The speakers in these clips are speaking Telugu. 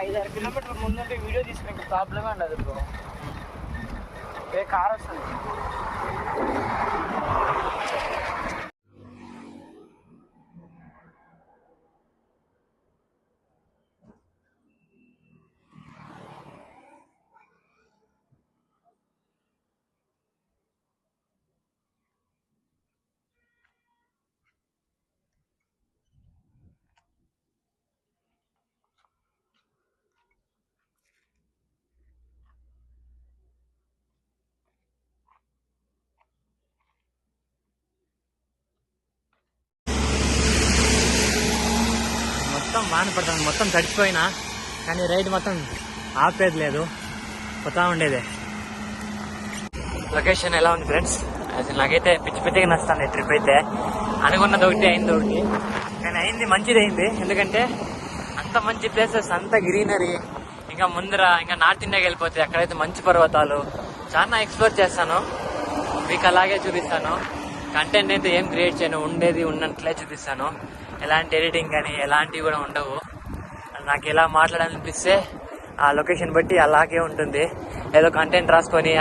ఐదారు కిలోమీటర్ల ముందుంటే వీడియో తీసుకునే ప్రాబ్లమే ఉండదు బ్రో వాన పడుతుంది మొత్తం తడిచిపోయినా కానీ రైడ్ మొత్తం ఆపేది లేదు. పోతా ఉండేది. లొకేషన్ ఎలా ఉంది ఫ్రెండ్స్ అసలు నాకైతే పిచ్చి పిచ్చిగా నచ్చుతుంది ట్రిప్ అయితే. అనుకున్నది ఒకటి అయింది ఒకటి. కానీ అయింది మంచిది అయింది. ఎందుకంటే అంత మంచి ప్లేసెస్ అంత గ్రీనరీ ఇంకా ముందర ఇంకా నార్త్ ఇండియాకి వెళ్ళిపోతే అక్కడైతే మంచి పర్వతాలు. చాలా ఎక్స్ప్లోర్ చేస్తాను. మీకు అలాగే చూపిస్తాను. కంటెంట్ అయితే ఏం క్రియేట్ చేయను ఉండేది ఉన్నట్లే చూపిస్తాను. ఎలాంటి ఎడిటింగ్ కానీ ఎలాంటివి కూడా ఉండవు. నాకు ఎలా మాట్లాడాలనిపిస్తే ఆ లొకేషన్ బట్టి అలాగే ఉంటుంది. ఏదో కంటెంట్ రాసుకొని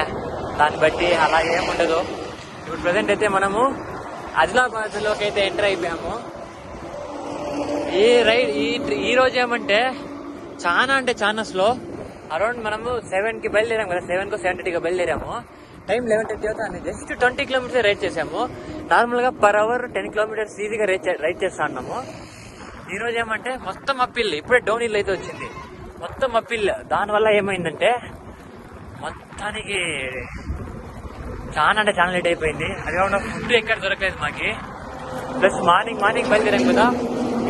దాన్ని బట్టి అలాగే ఏమి ఉండదు. ఇప్పుడు ప్రజెంట్ అయితే మనము ఆదిలాబాద్లోకి అయితే ఎంటర్ అయిపోయాము. ఈ రైడ్ ఈ ఈ రోజు ఏమంటే చాలా అంటే చాలా స్లో అరౌండ్ మనము సెవెన్కి బయలుదేరాము కదా సెవెన్కు సెవెన్ థర్టీకి బయలుదేరాము. టైం లెవెన్ థర్టీ అవుతుంది జస్ట్ ట్వంటీ కిలోమీటర్స్ రైడ్ చేసాము నార్మల్గా పర్ అవర్ టెన్ కిలోమీటర్స్ ఈజీగా రైడ్ రైడ్ చేస్తా ఉన్నాము. ఈ రోజు ఏమంటే మొత్తం అప్పిల్ ఇప్పుడే డౌన్ హిల్ అయితే వచ్చింది. మొత్తం అప్పిల్. దానివల్ల ఏమైందంటే మొత్తానికి చాలా అంటే చాలా లేట్ అయిపోయింది. అది కాకుండా ఫుడ్ ఎక్కడ దొరకలేదు మాకి. ప్లస్ మార్నింగ్ మార్నింగ్ బయలుదేరాం కదా.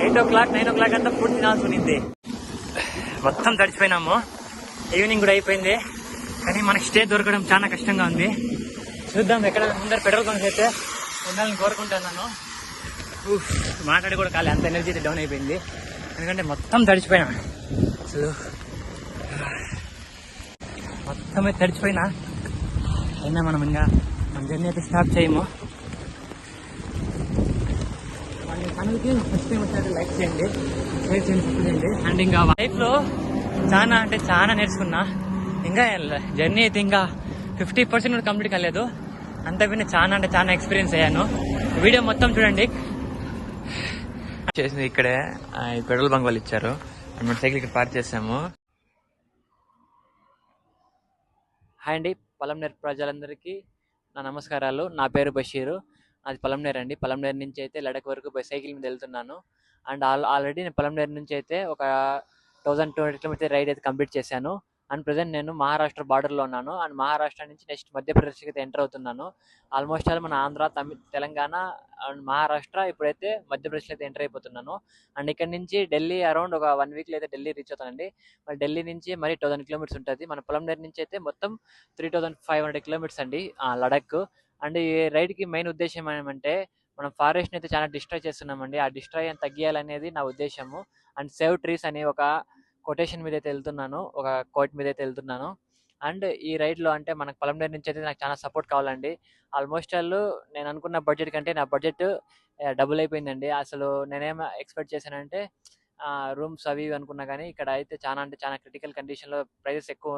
Eight o'clock nine o'clock అంతా ఫుడ్ తినాల్సి ఉంది మొత్తం తడిచిపోయినాము. ఈవినింగ్ కూడా అయిపోయింది. కానీ మనకి స్టే దొరకడం చాలా కష్టంగా ఉంది. చూద్దాం ఎక్కడ ముందర పెట్రోల్ బంక్స్ అయితే ఉండాలని కోరుకుంటున్నాను. మాట్లాడి కూడా కాలే అంత ఎనర్జీ అయితే డౌన్ అయిపోయింది. ఎందుకంటే మొత్తం తడిచిపోయినా. అసలు మొత్తం అయితే తడిచిపోయినా. అయినా మనం ఇంకా మన జర్నీ అయితే స్టాప్ చేయము. మన ఛానల్కి ఫస్ట్ టైం లైక్ చేయండి. షేర్ చేయండి చేయండి. అండ్ ఇంకా లైఫ్లో చాలా అంటే చాలా నేర్చుకున్నా. ఇంకా జర్నీ అయితే ఇంకా ఫిఫ్టీ పర్సెంట్ కూడా కంప్లీట్ కాలేదు. అంతా విని చాలా అంటే చాలా ఎక్స్పీరియన్స్ అయ్యాను. వీడియో మొత్తం చూడండి. చేసింది ఇక్కడే ఈ పెట్రోల్ బంక్ వాళ్ళు ఇచ్చారు. మన సైకిల్ ఇక్కడ పార్క్ చేసాము. హాయ్ అండి పలంనేరు ప్రజలందరికీ నా నమస్కారాలు. నా పేరు బషీరు. అది పలంనేరు అండి. పలంనేరు నుంచి అయితే లడక్ వరకు బై సైకిల్ మీద వెళ్తున్నాను. అండ్ ఆల్ ఆల్రెడీ నేను పలంనేరు నుంచి అయితే ఒక thousand two hundred kilometer ride అయితే కంప్లీట్ చేశాను. అండ్ ప్రజెంట్ నేను మహారాష్ట్ర బార్డర్లో ఉన్నాను. అండ్ మహారాష్ట్ర నుంచి నెక్స్ట్ మధ్యప్రదేశ్కి అయితే ఎంటర్ అవుతున్నాను. ఆల్మోస్ట్ ఆల్ మన ఆంధ్ర తమిళ తెలంగాణ అండ్ మహారాష్ట్ర ఇప్పుడైతే మధ్యప్రదేశ్లో అయితే ఎంటర్ అయిపోతున్నాను. అండ్ ఇక్కడ నుంచి ఢిల్లీ అరౌండ్ ఒక వన్ వీక్లో అయితే ఢిల్లీ రీచ్ అవుతానండి. మరి ఢిల్లీ నుంచి మరి థౌసండ్ కిలోమీటర్స్ ఉంటుంది. మన పొలం దగ్గర నుంచి అయితే మొత్తం three thousand five hundred kilometers అండి ఆ, లడక్. అండ్ ఈ రైడ్కి మెయిన్ ఉద్దేశం ఏమంటే మనం ఫారెస్ట్ని అయితే చాలా డిస్ట్రాయ్ చేస్తున్నామండి. ఆ డిస్ట్రాయ్ అని తగ్గియాలనేది నా ఉద్దేశము. అండ్ సేవ్ ట్రీస్ అనే ఒక కొటేషన్ మీద అయితే వెళ్తున్నాను ఒక కోట్ మీద అయితే వెళ్తున్నాను అండ్ ఈ రైడ్లో అంటే మనకు పొలంనేరు నుంచి అయితే నాకు చాలా సపోర్ట్ కావాలండి. ఆల్మోస్ట్ వాళ్ళు నేను అనుకున్న బడ్జెట్ కంటే నా బడ్జెట్ డబుల్ అయిపోయిందండి. అసలు నేనేం ఎక్స్పెక్ట్ చేశానంటే రూమ్స్ అవి ఇవి అనుకున్నా కానీ ఇక్కడ అయితే చాలా అంటే చాలా క్రిటికల్ కండిషన్లో ప్రైజెస్ ఎక్కువ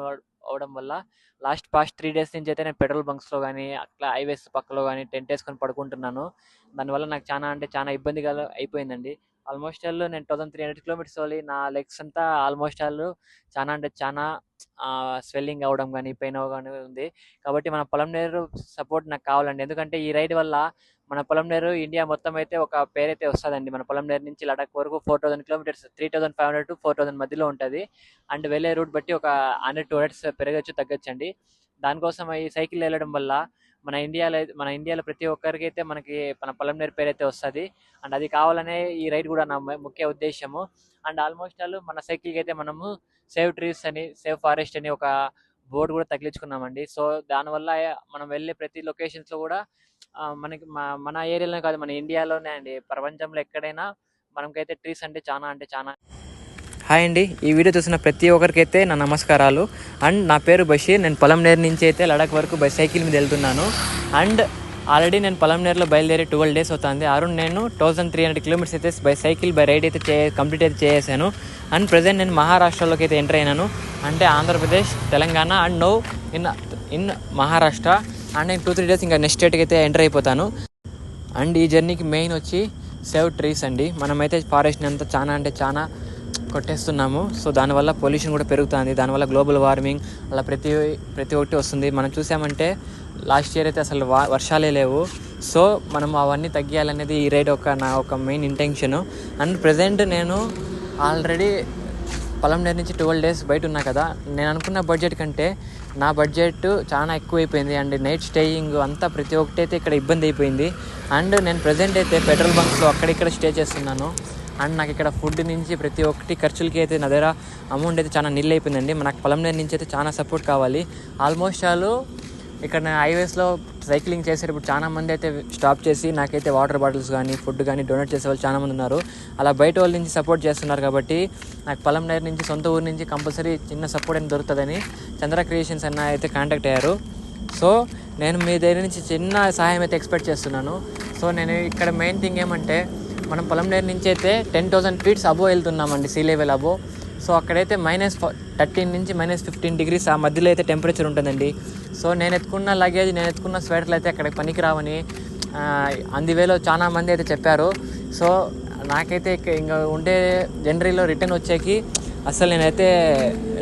అవడం వల్ల లాస్ట్ పాస్ట్ త్రీ డేస్ నుంచి అయితే నేను పెట్రోల్ బంక్స్లో కానీ అట్లా హైవేస్ పక్కలో కానీ టెంట్ వేసుకొని పడుకుంటున్నాను. దానివల్ల నాకు చాలా అంటే చాలా ఇబ్బందిగా అయిపోయిందండి. ఆల్మోస్ట్ ఆల్ నేను థౌసండ్ త్రీ హండ్రెడ్ కిలోమీటర్స్ వెళ్ళి నా లెగ్స్ అంతా ఆల్మోస్ట్ ఆల్ చాలా అంటే చాలా స్వెల్లింగ్ అవ్వడం కానీ పెయిన్ అవ్వడం కానీ ఉంది. కాబట్టి మన పొలం నేరు సపోర్ట్ నాకు కావాలండి. ఎందుకంటే ఈ రైడ్ వల్ల మన పొలం నేరు ఇండియా మొత్తం అయితే ఒక పేరైతే వస్తుందండి. మన పొలం నేరు నుంచి లడాక్ వరకు four thousand kilometers three thousand five hundred to four thousand మధ్యలో ఉంటుంది. అండ్ వెళ్ళే రూట్ బట్టి ఒక హండ్రెడ్ టూ హండ్రెడ్స్ పెరగచ్చు తగ్గచ్చు అండి దానికోసం ఈ సైకిల్ వెళ్ళడం వల్ల మన ఇండియాలో అయితే- మన ఇండియాలో ప్రతి ఒక్కరికి అయితే మనకి మన పొలంనేరు పేరు అయితే వస్తుంది. అండ్ అది కావాలనే ఈ రైడ్ కూడా నా ముఖ్య ఉద్దేశము. అండ్ ఆల్మోస్ట్ ఆల్ మన సైకిల్కి అయితే మనము సేవ్ ట్రీస్ అని సేవ్ ఫారెస్ట్ అని ఒక బోర్డు కూడా తగిలించుకున్నామండి. సో దానివల్ల మనం వెళ్ళే ప్రతి లొకేషన్స్లో కూడా మనకి మన ఏరియాలోనే కాదు మన ఇండియాలోనే అండి. ప్రపంచంలో ఎక్కడైనా మనకైతే ట్రీస్ అంటే చాలా అంటే చాలా హాయ్ అండి. ఈ వీడియో చూసిన ప్రతి ఒక్కరికైతే నా నమస్కారాలు. అండ్ నా పేరు బషీర్. నేను పొలంనేరు నుంచి అయితే లడాక్ వరకు బై సైకిల్ మీద వెళ్తున్నాను. అండ్ ఆల్రెడీ నేను పొలంనేరులో బయలుదేరి ట్వెల్వ్ డేస్ అవుతుంది. అరుణ్ నేను థౌసండ్ త్రీ హండ్రెడ్ కిలోమీటర్స్ అయితే బై సైకిల్ బై రైడ్ అయితే చే కంప్లీట్ అయితే చేసేసాను. అండ్ ప్రజెంట్ నేను మహారాష్ట్రలోకి అయితే ఎంటర్ అయినాను. అంటే Andhra Pradesh Telangana and no in in Maharashtra. And నేను టూ త్రీ డేస్ ఇంకా నెక్స్ట్ స్టేట్కి అయితే ఎంటర్ అయిపోతాను. అండ్ ఈ జర్నీకి మెయిన్ వచ్చి సేవ్ ట్రీస్ అండి. మనమైతే ఫారెస్ట్ని అంతా చాలా అంటే చాలా కొట్టేస్తున్నాము. సో దానివల్ల పొల్యూషన్ కూడా పెరుగుతుంది. దానివల్ల గ్లోబల్ వార్మింగ్ అలా ప్రతి ప్రతి ఒక్కటి వస్తుంది. మనం చూసామంటే లాస్ట్ ఇయర్ అయితే అసలు వా వర్షాలే లేవు. సో మనం అవన్నీ తగ్గియాలనేది ఈ రైడ్ ఒక నా ఒక మెయిన్ ఇంటెన్షన్. అండ్ ప్రజెంట్ నేను ఆల్రెడీ పొలంనేరు నుంచి ట్వెల్వ్ డేస్ బయట ఉన్నా కదా నేను అనుకున్న బడ్జెట్ కంటే నా బడ్జెట్ చాలా ఎక్కువైపోయింది. అండ్ నైట్ స్టేయింగ్ అంతా ప్రతి ఒక్కటి అయితే ఇక్కడ ఇబ్బంది అయిపోయింది. అండ్ నేను ప్రజెంట్ అయితే పెట్రోల్ బంక్స్లో అక్కడిక్కడ స్టే చేస్తున్నాను. అండ్ నాకు ఇక్కడ ఫుడ్ నుంచి ప్రతి ఒక్కటి ఖర్చులకి అయితే నా దగ్గర అమౌంట్ అయితే చాలా నిల్ అయిపోయిందండి. నాకు పొలంనేరు నుంచి అయితే చాలా సపోర్ట్ కావాలి. ఆల్మోస్ట్ వాళ్ళు ఇక్కడ నేను హైవేస్లో సైక్లింగ్ చేసేటప్పుడు చాలా మంది అయితే స్టాప్ చేసి నాకైతే వాటర్ బాటిల్స్ కానీ ఫుడ్ కానీ డొనేట్ చేసే వాళ్ళు చాలా మంది ఉన్నారు. అలా బయట వాళ్ళ నుంచి సపోర్ట్ చేస్తున్నారు కాబట్టి నాకు పొలం నేర్ నుంచి సొంత ఊరు నుంచి కంపల్సరీ చిన్న సపోర్ట్ అని దొరుకుతుందని చంద్ర క్రియేషన్స్ అన్న అయితే కాంటాక్ట్ అయ్యారు. సో నేను మీ దగ్గర నుంచి చిన్న సహాయం అయితే ఎక్స్పెక్ట్ చేస్తున్నాను. సో నేను ఇక్కడ మెయిన్ థింగ్ ఏమంటే మనం పొలం నేర్ నుంచి అయితే టెన్ థౌసండ్ ఫీట్స్ అబో వెళ్తున్నామండి సీ లెవెల్ అబో సో అక్కడైతే మైనస్ థర్టీన్ నుంచి మైనస్ ఫిఫ్టీన్ డిగ్రీస్ ఆ మధ్యలో అయితే టెంపరేచర్ ఉంటుందండి. సో నేను ఎత్తుకున్న లగేజ్ నేను ఎత్తుకున్న స్వెటర్లు అయితే అక్కడ పనికి రావని అందువేలో చాలా మంది అయితే చెప్పారు. సో నాకైతే ఇంకా ఉండే జనరీలో రిటర్న్ వచ్చేకి అసలు నేనైతే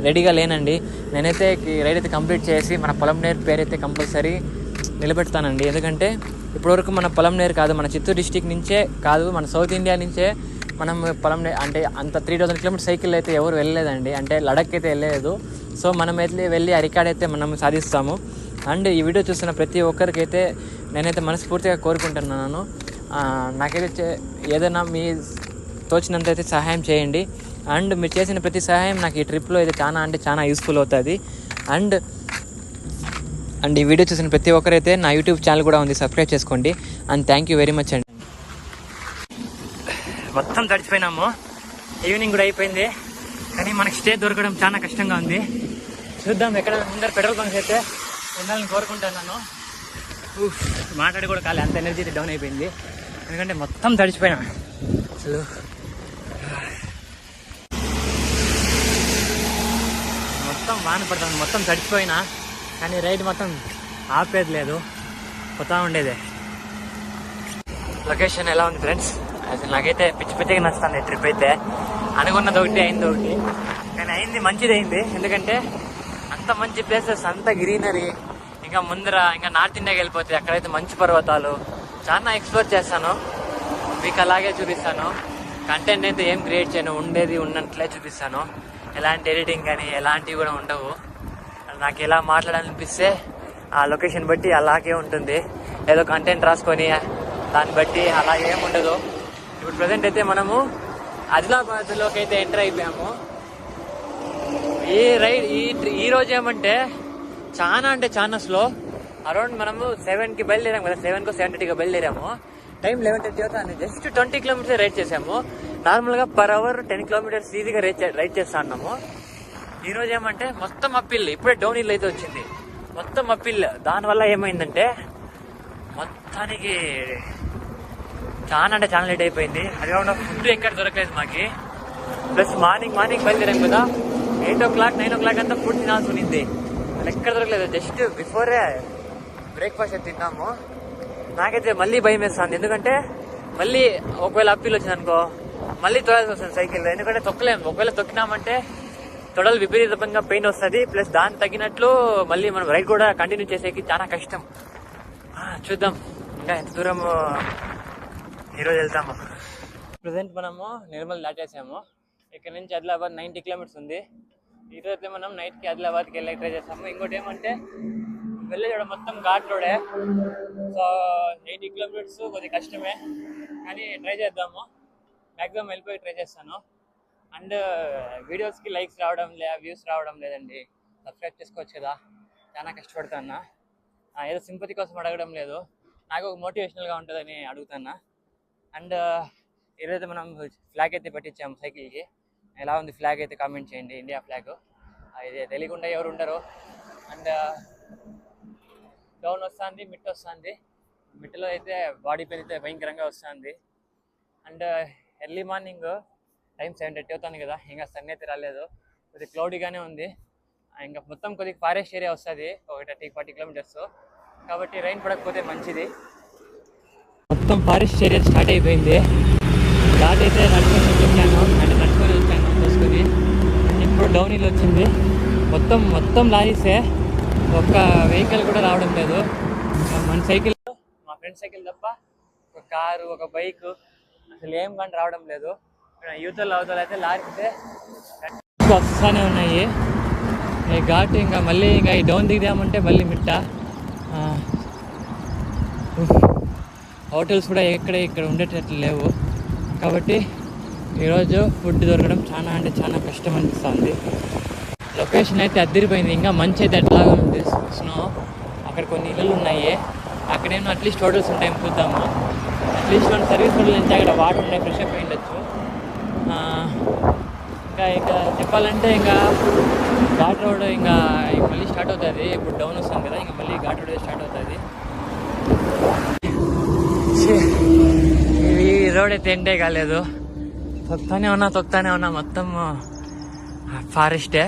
రెడీగా లేనండి. నేనైతే రైడ్ అయితే కంప్లీట్ చేసి మన పొలం నేర్ పేరు అయితే కంపల్సరీ నిలబెడతానండి. ఎందుకంటే ఇప్పటివరకు మన పొలం నేరు కాదు మన చిత్తూరు డిస్టిక్ నుంచే కాదు మన సౌత్ ఇండియా నుంచే మనం పొలం నేర్ అంటే అంత త్రీ థౌసండ్ కిలోమీటర్ సైకిల్ అయితే ఎవరు వెళ్ళలేదండి. అంటే లడక్ అయితే వెళ్ళలేదు. సో మనం అయితే వెళ్ళి ఆ అయితే మనం సాధిస్తాము. అండ్ ఈ వీడియో చూస్తున్న ప్రతి ఒక్కరికైతే నేనైతే మనస్ఫూర్తిగా కోరుకుంటున్నాను. నాకైతే చే- ఏదైనా మీ తోచినంత అయితే సహాయం చేయండి. అండ్ మీరు చేసిన ప్రతి సహాయం నాకు ఈ ట్రిప్లో అయితే చాలా అంటే చాలా యూస్ఫుల్ అవుతుంది. అండ్ అండ్ ఈ వీడియో చూసిన ప్రతి ఒక్కరైతే నా యూట్యూబ్ ఛానల్ కూడా ఉంది సబ్స్క్రైబ్ చేసుకోండి. And thank you very much అండి. మొత్తం తడిచిపోయినాము. ఈవినింగ్ కూడా అయిపోయింది. కానీ మనకి స్టే దొరకడం చాలా కష్టంగా ఉంది. చూద్దాం ఎక్కడ ముందర పెట్రోల్ బంక్స్ అయితే ఉండాలని కోరుకుంటున్నాను. మాట్లాడి కూడా కాలే అంత ఎనర్జీ డౌన్ అయిపోయింది. ఎందుకంటే మొత్తం తడిచిపోయినా. అసలు. మొత్తం వాన పడుతుంది మొత్తం తడిచిపోయినా. కానీ రైడ్ మొత్తం ఆపేది లేదు. పోతా ఉండేదే. లొకేషన్ ఎలా ఉంది ఫ్రెండ్స్ అసలు నాకైతే పిచ్చి పిచ్చిగా నచ్చుతుంది ట్రిప్ అయితే. అనుకున్నది ఒకటి అయింది ఒకటి. కానీ అయింది మంచిది అయింది. ఎందుకంటే అంత మంచి ప్లేసెస్ అంత గ్రీనరీ ఇంకా ముందర ఇంకా నార్త్ ఇండియాకి వెళ్ళిపోతే అక్కడైతే మంచి పర్వతాలు. చాలా ఎక్స్ప్లోర్ చేస్తాను మీకు అలాగే చూపిస్తాను. కంటెంట్ అయితే ఏం క్రియేట్ చేయను ఉండేది ఉన్నట్లే చూపిస్తాను. ఎలాంటి ఎడిటింగ్ కానీ ఎలాంటివి కూడా ఉండవు. నాకు ఎలా మాట్లాడాలనిపిస్తే ఆ లొకేషన్ బట్టి అలాగే ఉంటుంది. ఏదో కంటెంట్ రాసుకొని దాన్ని బట్టి అలా ఏముండదు ఉండదు. ఇప్పుడు ప్రజెంట్ అయితే మనము ఆదిలాబాద్లోకి అయితే ఎంటర్ అయిపోయాము. ఈ రైడ్ ఈ ఈ రోజు ఏమంటే చాలా అంటే చాలా స్లో అరౌండ్ మనము సెవెన్కి బయలుదేరాము కదా సెవెన్కో సెవెన్ థర్టీకి బయలుదేరాము. టైం లెవెన్ థర్టీ అవుతుంది జస్ట్ ట్వంటీ కిలోమీటర్స్ రైడ్ చేసాము నార్మల్గా పర్ అవర్ టెన్ కిలోమీటర్స్ ఈజీగా రైడ్ రైడ్ చేస్తా ఉన్నాము. ఈరోజు ఏమంటే మొత్తం అప్పిల్ ఇప్పుడే డౌన్ హిల్ అయితే వచ్చింది. మొత్తం అప్పిల్ దానివల్ల ఏమైందంటే మొత్తానికి చాలా అంటే చాలా లేట్ అయిపోయింది. అది కాకుండా ఫుడ్ ఎక్కడ దొరకలేదు మాకి. ప్లస్ మార్నింగ్ మార్నింగ్ బయలుదేరాం కదా. Eight o'clock nine o'clock అంతా ఫుడ్ తినాల్సి ఉన్నింది. ఎక్కడ దొరకలేదు. జస్ట్ బిఫోరే బ్రేక్ఫాస్ట్ అయితే తిన్నాము. నాకైతే మళ్ళీ భయం వేస్తుంది. ఎందుకంటే మళ్ళీ ఒకవేళ అప్పీల్ వచ్చింది అనుకో మళ్ళీ తోయాల్సి వస్తుంది సైకిల్. ఎందుకంటే తొక్కలేము ఒకవేళ తొక్కినామంటే తొడలు విపరీతంగా పెయిన్ వస్తుంది ప్లస్ దానికి తగినట్లు మళ్ళీ మనం రైడ్ కూడా కంటిన్యూ చేసేకి చాలా కష్టం. చూద్దాం. ఇంకా ఎంత దూరం ఈరోజు వెళ్తాము. ప్రజెంట్ మనము నిర్మల్ దాటేసాము. ఇక్కడ నుంచి ఆదిలాబాద్ నైంటీ కిలోమీటర్స్ ఉంది. ఈరోజు మనం నైట్కి ఆదిలాబాద్కి వెళ్ళి ట్రై చేస్తాము. ఇంకోటి ఏమంటే వెళ్ళేది మొత్తం ఘాట్ రోడే. సో ఎయిటీ కిలోమీటర్స్ కొద్దిగా కష్టమే. కానీ ట్రై చేద్దాము. మ్యాక్సిమం వెళ్ళిపోయి ట్రై చేస్తాను. అండ్ వీడియోస్కి లైక్స్ రావడం లే వ్యూస్ రావడం లేదండి. సబ్స్క్రైబ్ చేసుకోవచ్చు కదా చాలా కష్టపడుతున్నా. ఏదో సింపతి కోసం అడగడం లేదు. నాకు ఒక మోటివేషనల్గా ఉంటుందని అడుగుతున్నా. అండ్ ఏదైతే మనం ఫ్లాగ్ అయితే పెట్టించాము సైకిల్కి ఎలా ఉంది ఫ్లాగ్ అయితే కామెంట్ చేయండి ఇండియా ఫ్లాగ్. ఇది తెలియకుండా ఎవరు ఉండరు. అండ్ డౌన్ వస్తుంది మిట్ వస్తుంది. మిట్టలో అయితే బాడీ పెయిన్ అయితే భయంకరంగా వస్తుంది. And early morning time seven thirty అవుతుంది కదా ఇంకా సన్ అయితే రాలేదు. కొద్దిగా క్లౌడీగానే ఉంది. ఇంకా మొత్తం కొద్దిగా ఫారెస్ట్ ఏరియా వస్తుంది ఒక థర్టీ ఫార్టీ కిలోమీటర్స్ కాబట్టి రైన్ పడకపోతే మంచిది. మొత్తం ఫారెస్ట్ ఏరియా స్టార్ట్ అయిపోయింది. స్టార్ట్ అయితే నడుచుకొని వచ్చాను అంటే నడుచుకొని వచ్చాను చూసుకొని ఇప్పుడు డౌన్ హిల్ వచ్చింది. మొత్తం మొత్తం లారీసే. ఒక్క వెహికల్ కూడా రావడం లేదు. మన సైకిల్ మా ఫ్రెండ్ సైకిల్ తప్ప ఒక కారు ఒక బైక్ అసలు ఏం కానీ రావడం లేదు. యూతలు అవతలు అయితే లారీసే వస్తానే ఉన్నాయి. ఈ ఘాట్ ఇంకా మళ్ళీ ఇంకా ఈ డౌన్ దిగుదామంటే మళ్ళీ మిట్ట. హోటల్స్ కూడా ఎక్కడ ఇక్కడ ఉండేటట్లు లేవు. కాబట్టి ఈరోజు ఫుడ్ దొరకడం చాలా అంటే చాలా కష్టం అనిపిస్తుంది. లొకేషన్ అయితే అద్దరిపోయింది. ఇంకా మంచి అయితే ఎట్లాగా ఉంది. స్నో అక్కడ కొన్ని ఇళ్ళు ఉన్నాయి. అక్కడేమో అట్లీస్ట్ హోటల్స్ ఉంటాయి చూద్దాము. అట్లీస్ట్ మన సర్వీస్ హోటల్ నుంచి అక్కడ వాటర్ ఉన్నాయి ఫ్రెష్ అప్ అయి ఉండొచ్చు. ఇంకా ఇంకా చెప్పాలంటే ఇంకా ఘాట్ రోడ్ ఇంకా మళ్ళీ స్టార్ట్ అవుతుంది. ఇప్పుడు డౌన్ వస్తాం కదా ఇంకా మళ్ళీ ఘాట్ రోడ్ స్టార్ట్ అవుతుంది. ఈ రోడ్ అయితే ఎండే కాలేదు. తొక్తానే ఉన్నా తొక్తానే ఉన్నా మొత్తం ఫారెస్టే.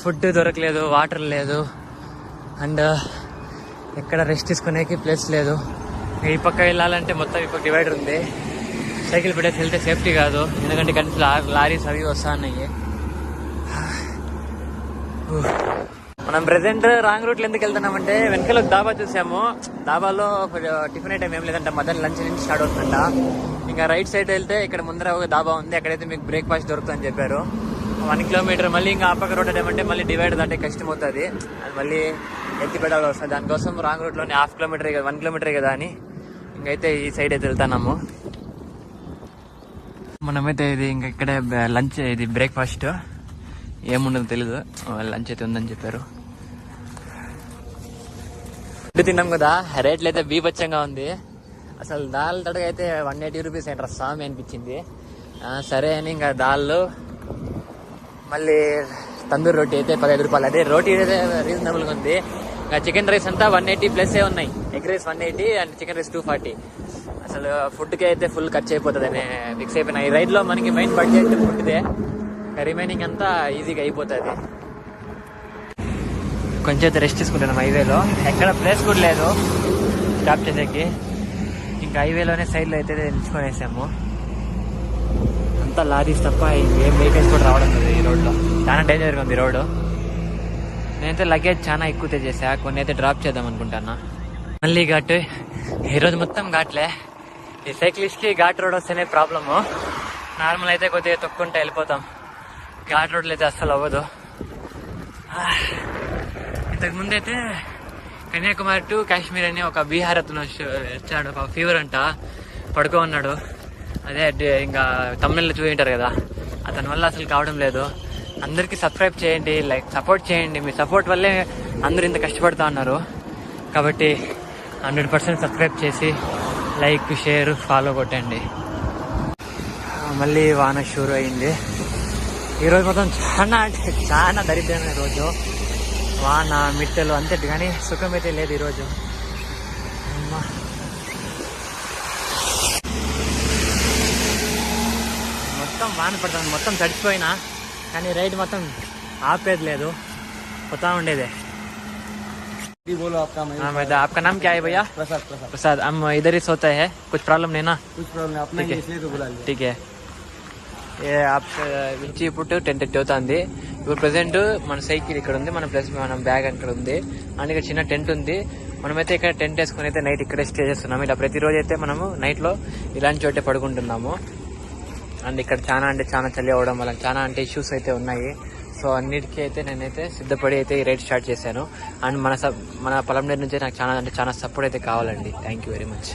ఫుడ్ దొరకలేదు వాటర్ లేదు. అండ్ ఎక్కడ రెస్ట్ తీసుకునేకి ప్లేస్ లేదు. ఈ పక్క వెళ్ళాలంటే మొత్తం ఇప్పుడు డివైడర్ ఉంది. సైకిల్ పెట్టేసి వెళ్తే సేఫ్టీ కాదు. ఎందుకంటే కనీసం లారీస్ అవి వస్తా ఉన్నాయి మనం ప్రెసెంట్ రాంగ్ రూట్లో ఎందుకు వెళ్తున్నామంటే వెనకాల దాబా చూసాము. దాబాలో టిఫిన్ ఐటమ్ ఏం లేదంట మధ్యాహ్నం లంచ్ నుంచి స్టార్ట్ అవుతుందంట. ఇంకా రైట్ సైడ్ వెళ్తే ఇక్కడ ముందర ఒక దాబా ఉంది అక్కడైతే మీకు బ్రేక్ఫాస్ట్ దొరుకుతుందని చెప్పారు. వన్ కిలోమీటర్ మళ్ళీ ఇంకా ఆ పక్క రోడ్ ఏమంటే మళ్ళీ డివైడ్ దాటే కష్టం అవుతుంది. అది మళ్ళీ ఎత్తి పెట్టాల్సి వస్తుంది. దానికోసం రాంగ్ రూట్లోనే హాఫ్ కిలోమీటర్ కదా వన్ కిలోమీటర్ కదా అని. ఇంకైతే ఈ సైడ్ అయితే వెళ్తున్నాము. మనమైతే ఇది ఇంకా ఇక్కడే లంచ్ ఇది బ్రేక్ఫాస్ట్ ఏముండదో తెలీదు. లంచ్ అయితే ఉందని చెప్పారు. ఫుడ్ తిన్నాం కదా. రేట్లు అయితే బీభత్సంగా ఉంది. అసలు దాల్ తడగ అయితే వన్ ఎయిటీ రూపీస్ ఏంట్రా స్వామి అనిపించింది. సరే అని ఇంకా దాళ్ళు మళ్ళీ తందూరి రోటీ అయితే పదహైదు రూపాయలు. అదే రోటీ అయితే రీజనబుల్గా ఉంది. ఇంకా చికెన్ రైస్ అంతా వన్ ఎయిటీ ప్లస్ ఉన్నాయి. Egg rice one eighty and chicken rice two forty అసలు ఫుడ్కి అయితే ఫుల్ ఖర్చు అయిపోతుంది అనే ఫిక్స్ అయిపోయినా. ఈ రైడ్లో మనకి మెయిన్ బడ్జెట్ ఫుడ్దే. రిమైనింగ్ అంతా ఈజీగా అయిపోతుంది. కొంచెం అయితే రెస్ట్ తీసుకుంటున్నాం హైవేలో ఎక్కడ ప్లేస్ కూడా లేదు. స్టాప్ చేసేకి. ఇంకా హైవేలోనే సైడ్లో అయితే నిల్చుకొనేసాము అంతా లారీస్ తప్ప ఏం వెహికల్స్ కూడా రావడం లేదు ఈ రోడ్లో. చాలా డేంజర్గా ఉంది రోడ్డు. నేనైతే లగేజ్ చాలా ఎక్కువ తెచ్చేసా. కొన్ని అయితే డ్రాప్ చేద్దాం అనుకుంటాను మళ్ళీ ఘాట్. ఈరోజు మొత్తం ఘాట్లే. ఈ సైక్లిస్ట్కి ఘాట్ రోడ్ వస్తేనే ప్రాబ్లము నార్మల్ అయితే కొద్దిగా తొక్కుంటే వెళ్ళిపోతాం. ఘాట్ రోడ్లు అయితే అస్సలు అవ్వదు. ఇంతకు ముందైతే కన్యాకుమారి టు కాశ్మీర్ అని ఒక బీహార్ అతను వచ్చి- వచ్చాడు. ఒక ఫీవర్ అంట. పడుకో ఉన్నాడు అదే ఇంకా తమిళలో చూపింటారు కదా. అతని వల్ల అసలు కావడం లేదు. అందరికీ సబ్స్క్రైబ్ చేయండి లైక్ సపోర్ట్ చేయండి. మీ సపోర్ట్ వల్లే అందరూ ఇంత కష్టపడుతూ ఉన్నారు. కాబట్టి హండ్రెడ్ పర్సెంట్ సబ్స్క్రైబ్ చేసి లైక్ షేర్ ఫాలో కొట్టండి. మళ్ళీ వాన షూర్ అయింది. ఈరోజు మొత్తం చాలా అంటే చాలా దరిద్రమైన రోజు. వాన మిట్టలు అంతటి కానీ సుఖం అయితే లేదు ఈరోజు. మొత్తం వాన పడుతుంది. మొత్తం తడిచిపోయినా కానీ రైడ్ మొత్తం ఆపేది లేదు. పోతా ఉండేదే. जी बोलो आपका मैं हाँ मैं आपका नाम क्या है भैया प्रसाद प्रसाद प्रसाद हम इधर ही सोते हैं कुछ प्रॉब्लम नहीं ना कुछ प्रॉब्लम अपना ठीक है। इसलिए तो बुला लिया ठीक है ఏ ఆప్ నుంచి ఇప్పుడు టెన్ థర్టీ అవుతుంది ఇప్పుడు ప్రెసెంట్ మన సైకిల్ ఇక్కడ ఉంది మన ప్లస్ మన బ్యాగ్ అక్కడ ఉంది అండ్ ఇక్కడ చిన్న టెంట్ ఉంది మనమైతే ఇక్కడ టెంట్ వేసుకుని అయితే నైట్ ఇక్కడే స్టే చేస్తున్నాము ఇలా ప్రతిరోజు అయితే మనము నైట్లో ఇలాంటి చోటే పడుకుంటున్నాము అండ్ ఇక్కడ చాలా అంటే చాలా చలి అవ్వడం వల్ల చాలా అంటే ఇష్యూస్ అయితే ఉన్నాయి సో అన్నిటికీ అయితే నేనైతే సిద్ధపడి అయితే ఈ రైడ్ స్టార్ట్ చేశాను. అండ్ మన సబ్ మన పొలం నుంచి నాకు చాలా అంటే చాలా సపోర్ట్ అయితే కావాలండి. Thank you very much